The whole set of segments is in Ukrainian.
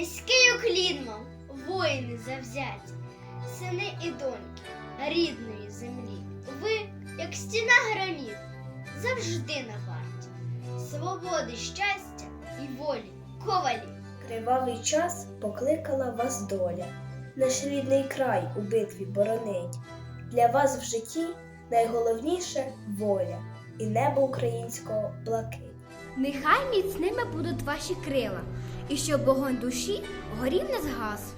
Низький уклін воїни завзяті, сини і доньки рідної землі. Ви, як стіна граніт, завжди на варті, свободи, щастя і волі, ковалі. Кривавий час покликала вас доля, наш рідний край у битві боронить. Для вас в житті найголовніше воля і небо українського блакить. Нехай міцними будуть ваші крила, і щоб вогонь душі горів не згас.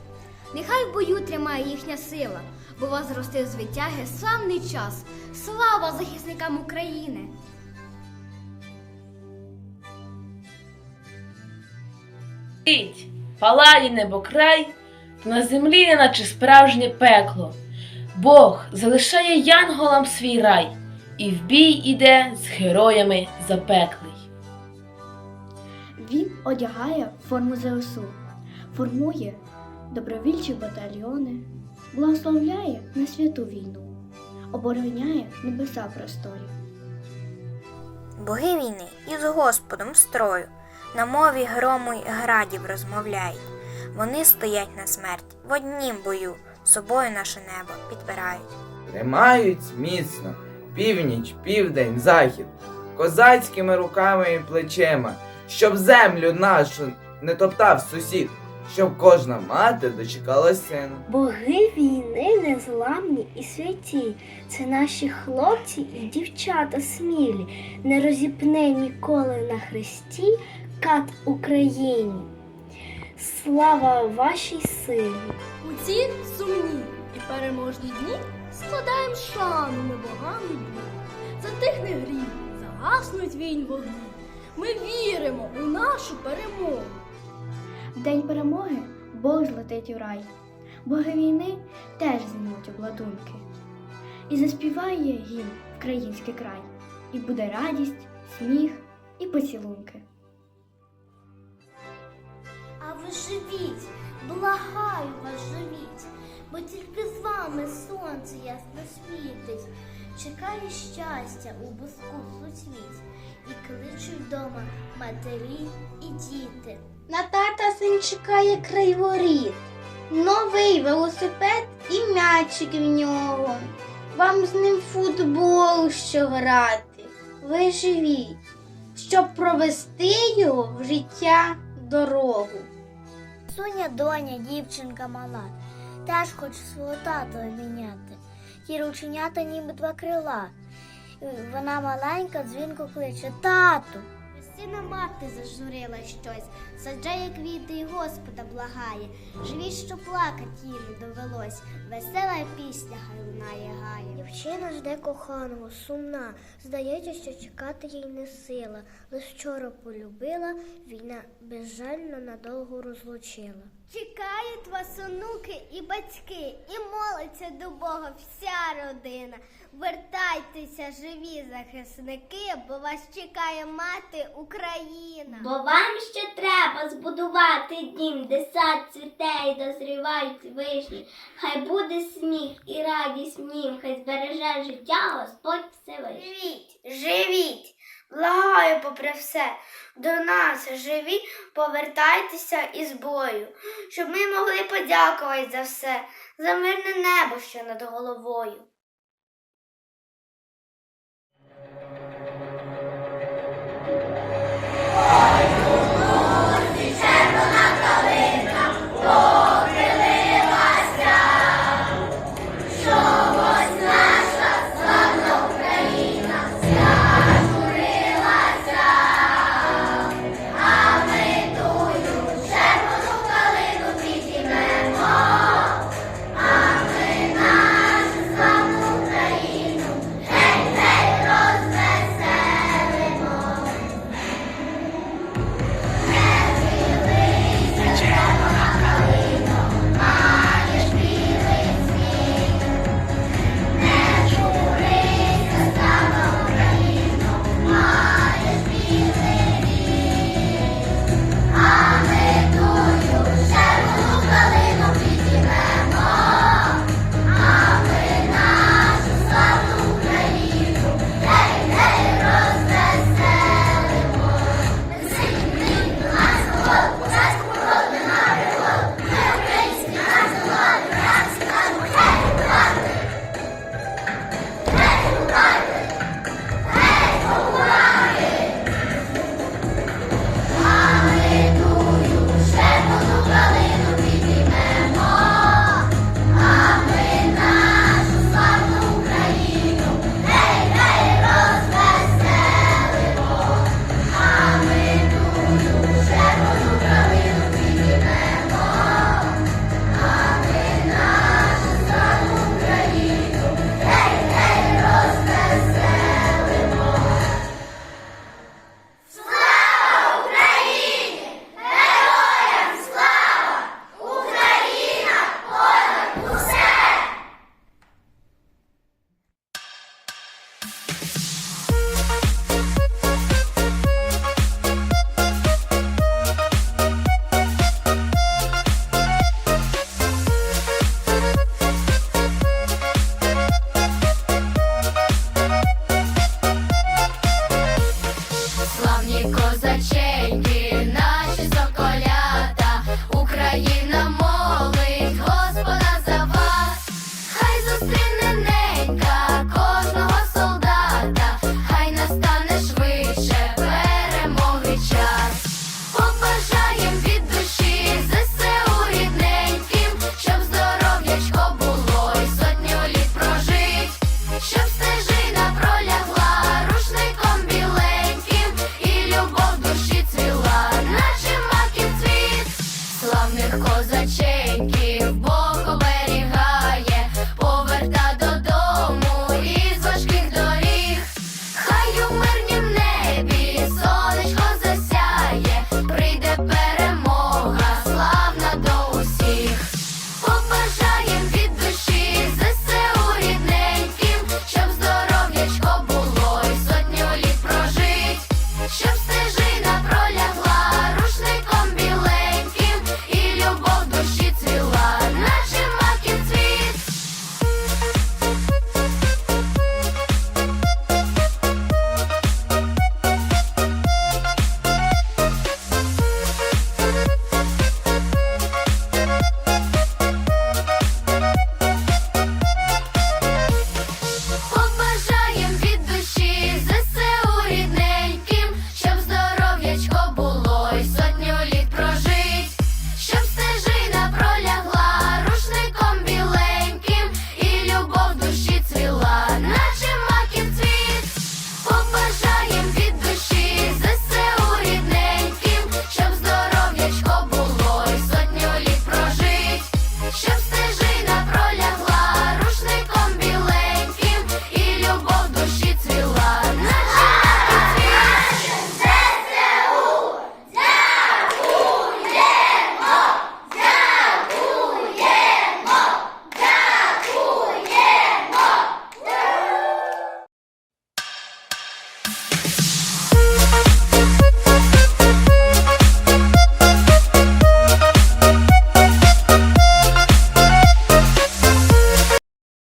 Нехай в бою тримає їхня сила, бо вас зростив з витяги славний час. Слава захисникам України! Горить, палає небокрай, на землі, неначе справжнє пекло. Бог залишає янголам свій рай, і в бій іде з героями запеклий. Він одягає форму ЗСУ, формує добровільчі батальйони, благословляє на святу війну, обороняє небеса просторі. Боги війни із Господом строю, на мові грому й градів розмовляють. Вони стоять на смерть в однім бою, собою наше небо підпирають. Тримають міцно північ, південь, захід, козацькими руками і плечима, щоб землю нашу не топтав сусід, щоб кожна мати дочекала сина. Боги війни незламні і святі. Це наші хлопці і дівчата смілі, не розіпне ніколи на хресті кат Україні. Слава вашій силі! У ці сумні і переможні дні складаємо шану ми богам і дні. Затихне грім, загаснуть війн вогні. Ми віримо у нашу перемогу. В день перемоги Бог злетить у рай. Боги війни теж знімуть обладунки. І заспіває гімн український край. І буде радість, сміх і поцілунки. А ви живіть, благаю вас живіть, бо тільки з вами сонце ясно світить. Чекає щастя у буску суцвіть, і кличуть вдома матері і діти. На тата син чекає край воріт, новий велосипед і м'ячик в нього. Вам з ним футбол що грати. Ви живіть, щоб провести його в життя дорогу. Соня доня, дівчинка мала, теж хоче свого тата обійняти. Ті рученята ніби два крила. Вона маленька, дзвінко кличе тату. Сина мати зажурила щось, саджає квіти і Господа благає. Живіть, що плакать їй не довелось. Весела пісня хай лунає гає. Дівчина жде коханого, сумна. Здається, що чекати їй не сила. Лиш вчора полюбила, війна безжально надовго розлучила. Чекають вас онуки і батьки, і молиться до Бога вся родина. Вертайтеся, живі захисники, бо вас чекає мати Україна. Бо вам ще треба збудувати дім, де сад цвіте і дозрівають вишні. Хай буде сміх і радість в нім, хай збереже життя Господь Всевишній. Живіть, живіть, благаю попри все, до нас живі, повертайтеся із бою, щоб ми могли подякувати за все, за мирне небо, що над головою.